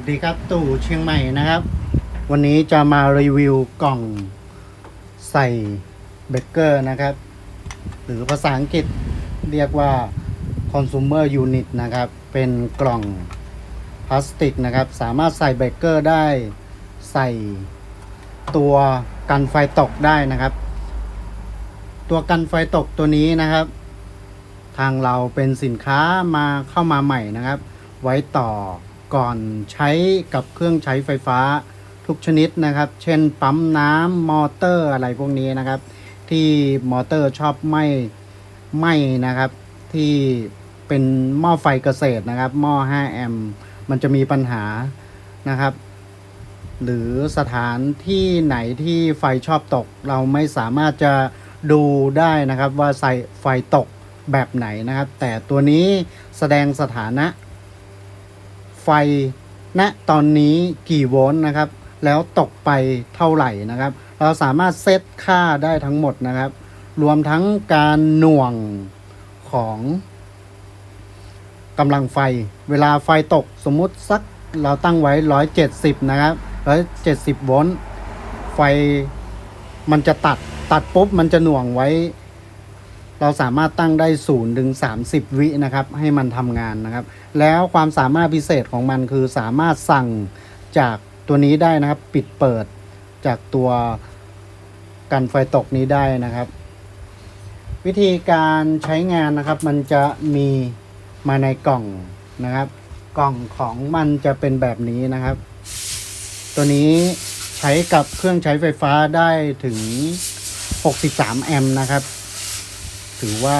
วัสดีครับตู่เชียงใหม่นะครับ วันนี้จะมารีวิวกล่องใส่เบเกอร์นะครับ หรือภาษาอังกฤษเรียกว่า consumer unit นะครับ เป็นกล่องพลาสติกนะครับ สามารถใส่เบเกอร์ได้ใส่ตัวกันไฟตกได้นะครับ ตัวกันไฟตกตัวนี้นะครับ ทางเราเป็นสินค้ามาเข้ามาใหม่นะครับ ไว้ต่อ ก่อนใช้กับเครื่องใช้ไฟฟ้าทุกชนิดนะครับ เช่นปั๊มน้ำมอเตอร์อะไรพวกนี้นะครับ ที่มอเตอร์ชอบไหม้ไหม้นะครับ ที่เป็นหม้อไฟเกษตรนะครับ หม้อ 5 แอมป์มันจะมีปัญหานะครับ หรือสถานที่ไหนที่ไฟชอบตก เราไม่สามารถจะดูได้นะครับว่าไฟตกแบบไหนนะครับ แต่ตัวนี้แสดงสถานะ ฟณตอนนี้กี่โวลต์นะครับ แล้วตกไปเท่าไหร่นะครับ เราสามารถเซตค่าได้ทั้งหมดนะครับ รวมทั้งการหน่วงของกำลังไฟ เวลาไฟตกสมมุติสักเราตั้งไว้ 170 นะครับ 170 โวลต์ไฟมันจะตัดตัดปุ๊บมันจะหน่วงไว้ เราสามารถตั้งได้0ถึง30วินะครับ ให้มันทำงานนะครับ แล้วความสามารถพิเศษของมันคือสามารถสั่งจากตัวนี้ได้นะครับ ปิดเปิดจากตัวกันไฟตกนี้ได้นะครับ วิธีการใช้งานนะครับ มันจะมีมาในกล่องนะครับ กล่องของมันจะเป็นแบบนี้นะครับ ตัวนี้ใช้กับเครื่องใช้ไฟฟ้าได้ถึง 63 แอมป์นะครับ ถือว่า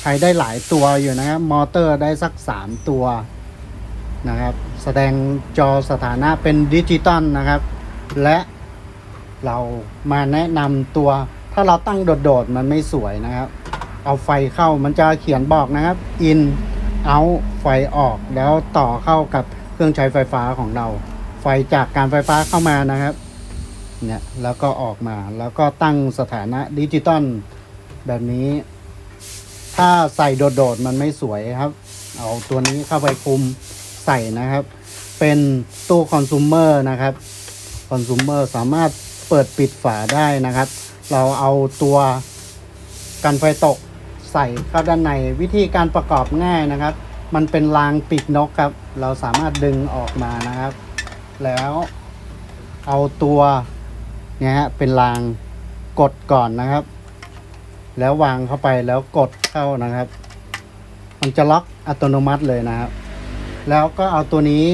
ใช้ได้หลายตัวอยู่นะครับมอเตอร์ได้สัก 3 ตัวนะครับ แสดงจอสถานะเป็นดิจิตอลนะครับ และเรามาแนะนำตัว ถ้าเราตั้งโดดๆมันไม่สวยนะครับ เอาไฟเข้ามันจะเขียนบอกนะครับ in out ไฟออกแล้วต่อเข้ากับเครื่องใช้ไฟฟ้าของเรา ไฟจากการไฟฟ้าเข้ามานะครับเนี่ยแล้วก็ออกมาแล้วก็ตั้งสถานะดิจิตอลแบบนี้ ถ้าใส่โดดๆมันไม่สวยครับ เอาตัวนี้เข้าไปคุมใส่นะครับ เป็นตู้คอน sumer นะครับคอน sumer สามารถเปิดปิดฝาได้นะครับ เราเอาตัวกันไฟตกใส่เข้าด้านในวิธีการประกอบง่ายนะครับ มันเป็นรางปีกนกครับ เราสามารถดึงออกมานะครับ แล้วเอาตัวเนี่ยฮะเป็นรางกดก่อนนะครับ แล้ววางเข้าไปแล้วกดเข้านะครับ มันจะล็อกอัตโนมัติเลยนะครับ แล้วก็เอาตัวนี้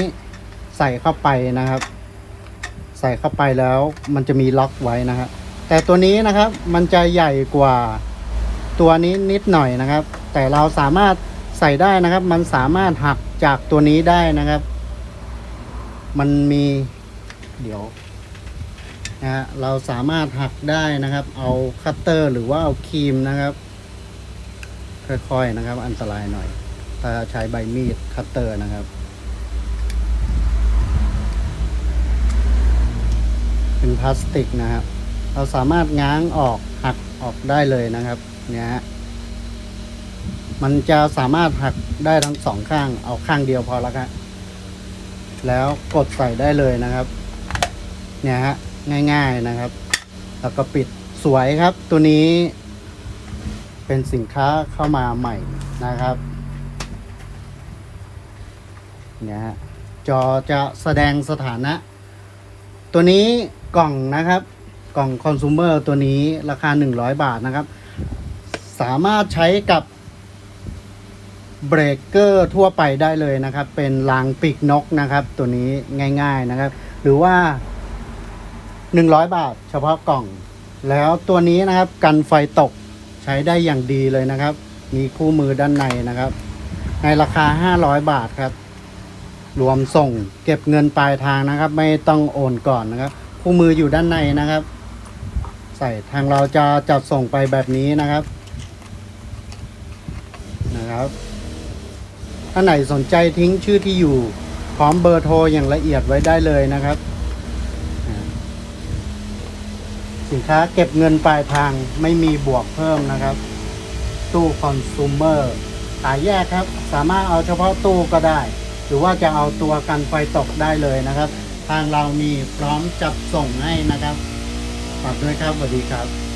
ใส่เข้าไปนะครับ ใส่เข้าไปแล้วมันจะมีล็อกไว้นะครับ แต่ตัวนี้นะครับมันจะใหญ่กว่าตัวนี้นิดหน่อยนะครับ แต่เราสามารถใส่ได้นะครับ มันสามารถหักจากตัวนี้ได้นะครับ มันมีเดี๋ยว นะฮะเราสามารถหักได้นะครับ เอาคัตเตอร์หรือว่าเอาครีมนะครับ ค่อยๆนะครับ อันตรายหน่อย ถ้าใช้ใบมีดคัตเตอร์นะครับ เป็นพลาสติกนะครับ เราสามารถง้างออกหักออกได้เลยนะครับ เนี่ยฮะมันจะสามารถหักได้ทั้งสองข้าง เอาข้างเดียวพอแล้วครับแล้วกดใส่ได้เลยนะครับ เนี่ยฮะ ง่ายๆนะครับ แล้วก็ปิดสวยครับ ตัวนี้เป็นสินค้าเข้ามาใหม่นะครับเนี่ยจอจะแสดงสถานะ ตัวนี้กล่องนะครับกล่องคอน sumer ตัวนี้ราคา 100 บาทนะครับ สามารถใช้กับเบรกเกอร์ทั่วไปได้เลยนะครับ เป็นรางปีกนกนะครับ ตัวนี้ง่าย ๆนะครับ หรือว่า 100 บาท เฉพาะกล่อง แล้วตัวนี้นะครับ กันไฟตกใช้ได้อย่างดีเลยนะครับ มีคู่มือด้านในนะครับ ในราคา 500 บาทครับ รวมส่งเก็บเงินปลายทางนะครับ ไม่ต้องโอนก่อนนะครับ คู่มืออยู่ด้านในนะครับ ใส่ทางเราจะจัดส่งไปแบบนี้นะครับนะครับถ้าไหนสนใจทิ้งชื่อที่อยู่ พร้อมเบอร์โทรอย่างละเอียดไว้ได้เลยนะครับ สินค้าเก็บเงินปลายทางไม่มีบวกเพิ่มนะครับ ตู้คอน sumer ขายแยกครับ สามารถเอาเฉพาะตู้ก็ได้ หรือว่าจะเอาตัวกันไฟตกได้เลยนะครับ ทางเรามีพร้อมจับส่งให้นะครับฝากด้วยครับสวัสดีครับ